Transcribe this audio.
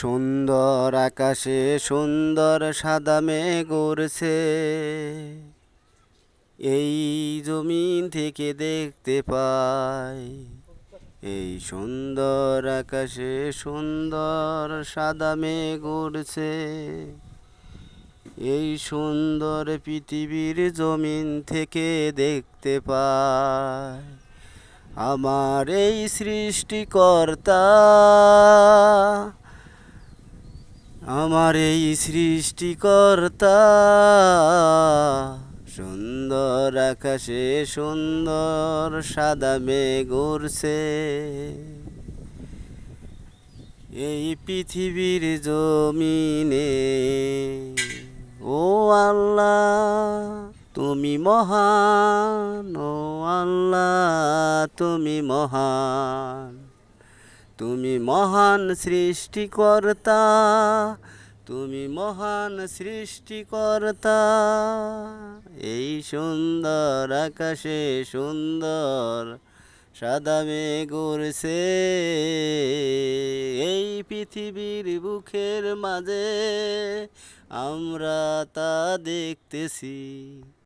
সুন্দর আকাশে, সুন্দর সাদা মেঘ উড়ছে। এই জমিন থেকে দেখতে পাই, এই সুন্দর আকাশে সুন্দর সাদা মেঘ উড়ছে। এই সুন্দর পৃথিবীর জমিন থেকে দেখতে পাই, আমার এই সৃষ্টিকর্তা। আমার এই সৃষ্টিকর্তা। সুন্দর আকাশে, সুন্দর সাদা মেঘ এই পৃথিবীর জমিনে, ও আল্লাহ, তুমি মহান, ও আল্লাহ, তুমি মহান। তুমি মহান সৃষ্টিকর্তা, তুমি মহান সৃষ্টিকর্তা। এই সুন্দর আকাশে সুন্দর সাদা উড়ছে, এই পৃথিবীর বুকের মাঝে আমরা তা দেখতেছি।